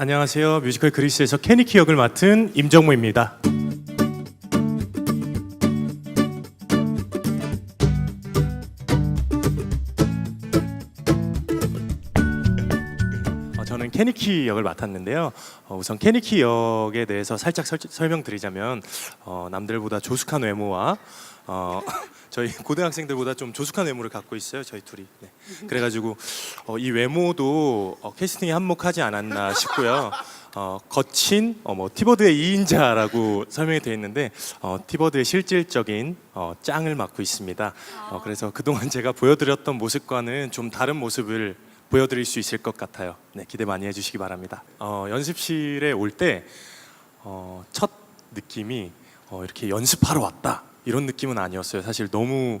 안녕하세요. 뮤지컬 그리스에서 케니키 역을 맡은 임정모입니다. 어, 저는 케니키 역을 맡았는데요. 어, 우선 케니키 역에 대해서 살짝 설, 설명드리자면 어, 남들보다 조숙한 외모와 어, 저희 고등학생들보다 좀 조숙한 외모를 갖고 있어요. 저희 둘이. 네. 그래가지고 어, 이 외모도 어, 캐스팅에 한몫하지 않았나 싶고요. 어, 거친 어, 뭐 티버드의 2인자라고 설명이 되어 있는데 어, 티버드의 실질적인 어, 짱을 맡고 있습니다. 어, 그래서 그동안 제가 보여드렸던 모습과는 좀 다른 모습을 보여드릴 수 있을 것 같아요. 네, 기대 많이 해주시기 바랍니다. 어, 연습실에 올 때 어, 첫 느낌이 어, 이렇게 연습하러 왔다 이런 느낌은 아니었어요. 사실 너무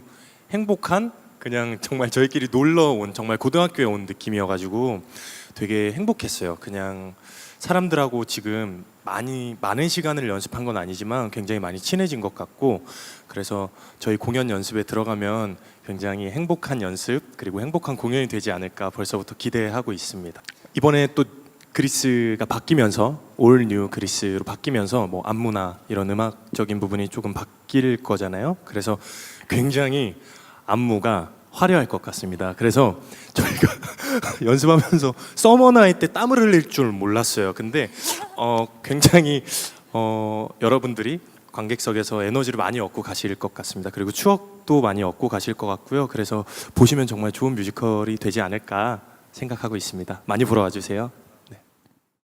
행복한 그냥 정말 저희끼리 놀러 온 정말 고등학교에 온 느낌이어가지고 되게 행복했어요. 그냥 사람들하고 지금 많이 많은 시간을 연습한 건 아니지만 굉장히 많이 친해진 것 같고 그래서 저희 공연 연습에 들어가면 굉장히 행복한 연습 그리고 행복한 공연이 되지 않을까 벌써부터 기대하고 있습니다. 이번에 또 그리스가 바뀌면서 올 뉴 그리스로 바뀌면서 뭐 안무나 이런 음악적인 부분이 조금 바뀔 거잖아요. 그래서 굉장히 안무가 화려할 것 같습니다. 그래서 저희가 연습하면서 서머나이 때 땀을 흘릴 줄 몰랐어요. 근데 어, 굉장히 어, 여러분들이 관객석에서 에너지를 많이 얻고 가실 것 같습니다. 그리고 추억도 많이 얻고 가실 것 같고요. 그래서 보시면 정말 좋은 뮤지컬이 되지 않을까 생각하고 있습니다. 많이 보러 와주세요.